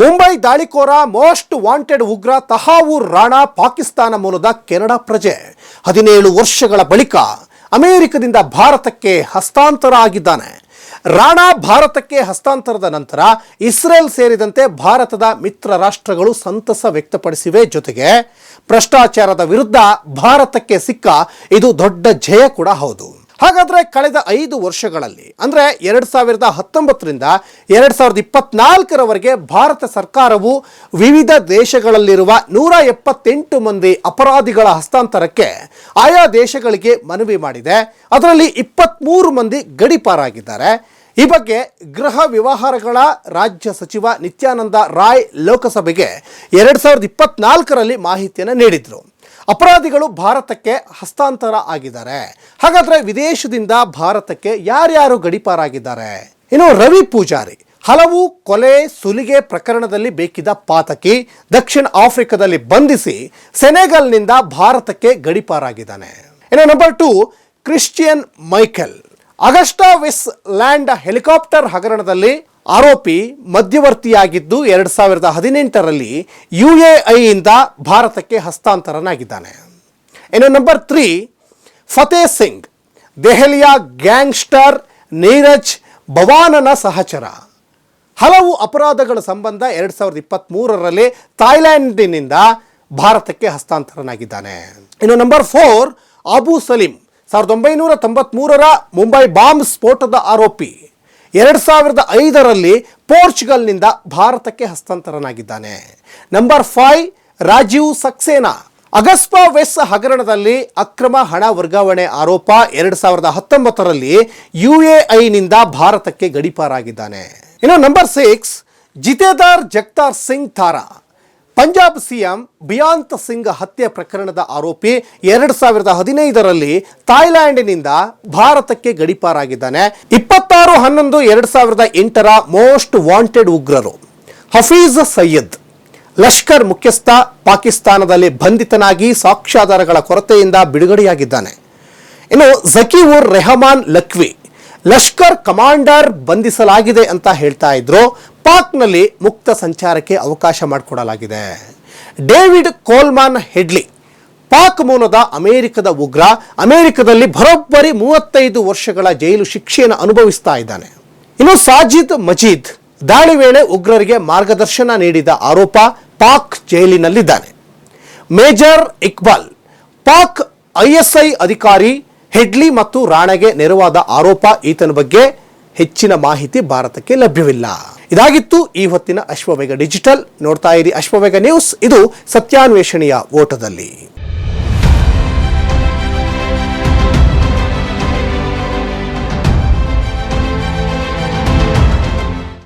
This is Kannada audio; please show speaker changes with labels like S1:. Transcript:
S1: ಮುಂಬೈ ದಾಳಿಕೋರ ಮೋಸ್ಟ್ ವಾಂಟೆಡ್ ಉಗ್ರ ತಹಾವೂರ್ ರಾಣಾ ಪಾಕಿಸ್ತಾನ ಮೂಲದ ಕೆನಡಾ ಪ್ರಜೆ. ಹದಿನೇಳು ವರ್ಷಗಳ ಬಳಿಕ ಅಮೆರಿಕದಿಂದ ಭಾರತಕ್ಕೆ ಹಸ್ತಾಂತರ ಆಗಿದ್ದಾನೆ. ರಾಣಾ ಭಾರತಕ್ಕೆ ಹಸ್ತಾಂತರದ ನಂತರ ಇಸ್ರೇಲ್ ಸೇರಿದಂತೆ ಭಾರತದ ಮಿತ್ರ ರಾಷ್ಟ್ರಗಳು ಸಂತಸ ವ್ಯಕ್ತಪಡಿಸಿವೆ ಜೊತೆಗೆ ಭ್ರಷ್ಟಾಚಾರದ ವಿರುದ್ಧ ಭಾರತಕ್ಕೆ ಸಿಕ್ಕ ಇದು ದೊಡ್ಡ ಜಯ ಕೂಡ ಹೌದು. ಹಾಗಾದ್ರೆ ಕಳೆದ ಐದು ವರ್ಷಗಳಲ್ಲಿ, ಅಂದ್ರೆ ಎರಡು ಸಾವಿರದ ಹತ್ತೊಂಬತ್ತರಿಂದ ಎರಡು ಸಾವಿರದ ಇಪ್ಪತ್ನಾಲ್ಕರವರೆಗೆ ಭಾರತ ಸರ್ಕಾರವು ವಿವಿಧ ದೇಶಗಳಲ್ಲಿರುವ ನೂರ ಎಪ್ಪತ್ತೆಂಟು ಮಂದಿ ಅಪರಾಧಿಗಳ ಹಸ್ತಾಂತರಕ್ಕೆ ಆಯಾ ದೇಶಗಳಿಗೆ ಮನವಿ ಮಾಡಿದೆ. ಅದರಲ್ಲಿ ಇಪ್ಪತ್ತ್ಮೂರು ಮಂದಿ ಗಡಿಪಾರಾಗಿದ್ದಾರೆ. ಈ ಬಗ್ಗೆ ಗೃಹ ವ್ಯವಹಾರಗಳ ರಾಜ್ಯ ಸಚಿವ ನಿತ್ಯಾನಂದ ರಾಯ್ ಲೋಕಸಭೆಗೆ ಎರಡು ಸಾವಿರದ ಇಪ್ಪತ್ನಾಲ್ಕರಲ್ಲಿ ಮಾಹಿತಿಯನ್ನು ನೀಡಿದ್ರು. ಅಪರಾಧಿಗಳು ಭಾರತಕ್ಕೆ ಹಸ್ತಾಂತರ ಆಗಿದ್ದಾರೆ. ಹಾಗಾದ್ರೆ ವಿದೇಶದಿಂದ ಭಾರತಕ್ಕೆ ಯಾರ್ಯಾರು ಗಡಿಪಾರಾಗಿದ್ದಾರೆ? ಇನ್ನು ರವಿ ಪೂಜಾರಿ, ಹಲವು ಕೊಲೆ ಸುಲಿಗೆ ಪ್ರಕರಣದಲ್ಲಿ ಬೇಕಿದ್ದ ಪಾತಕಿ ದಕ್ಷಿಣ ಆಫ್ರಿಕಾದಲ್ಲಿ ಬಂಧಿಸಿ ಸೆನೆಗಲ್ನಿಂದ ಭಾರತಕ್ಕೆ ಗಡಿಪಾರಾಗಿದ್ದಾನೆ. ಇನ್ನು number two Christian Michel Agusta Westland helicopter ಹಗರಣದಲ್ಲಿ ಆರೋಪಿ ಮಧ್ಯವರ್ತಿಯಾಗಿದ್ದು ಎರಡು ಸಾವಿರದ ಹದಿನೆಂಟರಲ್ಲಿ ಯು ಎ ಐಯಿಂದ ಭಾರತಕ್ಕೆ ಹಸ್ತಾಂತರನಾಗಿದ್ದಾನೆ. ಇನ್ನು ನಂಬರ್ ತ್ರೀ ಫತೇ ಸಿಂಗ್, ದೆಹಲಿಯ ಗ್ಯಾಂಗ್ಸ್ಟರ್ ನೀರಜ್ ಭವಾನನ ಸಹಚರ. ಹಲವು ಅಪರಾಧಗಳ ಸಂಬಂಧ ಎರಡು ಸಾವಿರದ ಇಪ್ಪತ್ತ್ಮೂರರಲ್ಲಿ ಥಾಯ್ಲ್ಯಾಂಡಿನಿಂದ ಭಾರತಕ್ಕೆ ಹಸ್ತಾಂತರನಾಗಿದ್ದಾನೆ. ಇನ್ನು ನಂಬರ್ ಫೋರ್ ಅಬು ಸಲೀಂ, ಸಾವಿರದ ಒಂಬೈನೂರ ತೊಂಬತ್ಮೂರರ ಮುಂಬೈ ಬಾಂಬ್ ಸ್ಫೋಟದ ಆರೋಪಿ. ಎರಡು ಸಾವಿರದ ಐದರಲ್ಲಿ ಪೋರ್ಚುಗಲ್ನಿಂದ ಭಾರತಕ್ಕೆ ಹಸ್ತಾಂತರನಾಗಿದ್ದಾನೆ. Number five, Rajeev Saxena. Augusta ವೆಸ್ ಹಗರಣದಲ್ಲಿ ಅಕ್ರಮ ಹಣ ವರ್ಗಾವಣೆ ಆರೋಪ ಎರಡು ಸಾವಿರದ ಹತ್ತೊಂಬತ್ತರಲ್ಲಿ ಯು ಎ ಐನಿಂದ ಭಾರತಕ್ಕೆ ಗಡಿಪಾರಾಗಿದ್ದಾನೆ. ಇನ್ನು number six, Jitedar Jagtar Singh Tara. Punjab CM Beant Singh ಹತ್ಯೆ ಪ್ರಕರಣದ ಆರೋಪಿ ಎರಡು ಸಾವಿರದ ಹದಿನೈದರಲ್ಲಿ ಥಾಯ್ಲ್ಯಾಂಡ್ನಿಂದ ಭಾರತಕ್ಕೆ ಗಡಿಪಾರಾಗಿದ್ದಾನೆ. ಇಪ್ಪತ್ತಾರು ಹನ್ನೊಂದು ಎರಡು ಸಾವಿರದ ಎಂಟರ ಮೋಸ್ಟ್ ವಾಂಟೆಡ್ ಉಗ್ರರು ಹಫೀಜ್ ಸಯ್ಯದ್ ಲಷ್ಕರ್ ಮುಖ್ಯಸ್ಥ ಪಾಕಿಸ್ತಾನದಲ್ಲಿ ಬಂಧಿತನಾಗಿ ಸಾಕ್ಷ್ಯಾಧಾರಗಳ ಕೊರತೆಯಿಂದ ಬಿಡುಗಡೆಯಾಗಿದ್ದಾನೆ. ಇನ್ನು ಜಕೀವುರ್ ರೆಹಮಾನ್ ಲಕ್ವಿ ಲಷ್ಕರ್ ಕಮಾಂಡರ್ ಬಂಧಿಸಲಾಗಿದೆ ಅಂತ ಹೇಳ್ತಾ ಇದ್ರು. ಪಾಕ್ನಲ್ಲಿ ಮುಕ್ತ ಸಂಚಾರಕ್ಕೆ ಅವಕಾಶ ಮಾಡಿಕೊಡಲಾಗಿದೆ. ಡೇವಿಡ್ ಕೋಲ್ಮಾನ್ ಹೆಡ್ಲಿ, ಪಾಕ್ ಮೂಲದ ಅಮೆರಿಕದ ಉಗ್ರ, ಅಮೆರಿಕದಲ್ಲಿ ಬರೋಬ್ಬರಿ ಮೂವತ್ತೈದು ವರ್ಷಗಳ ಜೈಲು ಶಿಕ್ಷೆಯನ್ನು ಅನುಭವಿಸ್ತಾ ಇದ್ದಾನೆ. ಇನ್ನು ಸಾಜಿದ್ ಮಜೀದ್, ದಾಳಿ ವೇಳೆ ಉಗ್ರರಿಗೆ ಮಾರ್ಗದರ್ಶನ ನೀಡಿದ ಆರೋಪ ಪಾಕ್ ಜೈಲಿನಲ್ಲಿದ್ದಾನೆ. ಮೇಜರ್ ಇಕ್ಬಾಲ್, ಪಾಕ್ ಐಎಸ್ಐ ಅಧಿಕಾರಿ ಹೆಡ್ಲಿ ಮತ್ತು ರಾಣೆಗೆ ನೆರವಾದ ಆರೋಪ ಈತನ ಬಗ್ಗೆ ಹೆಚ್ಚಿನ ಮಾಹಿತಿ ಭಾರತಕ್ಕೆ ಲಭ್ಯವಿಲ್ಲ. ಇದಾಗಿತ್ತು ಈ ಹೊತ್ತಿನ ಅಶ್ವವೇಗ ಡಿಜಿಟಲ್. ನೋಡ್ತಾ ಇರಿ ಅಶ್ವವೇಗ ನ್ಯೂಸ್. ಇದು ಸತ್ಯಾನ್ವೇಷಣೆಯ ಓಟದಲ್ಲಿ.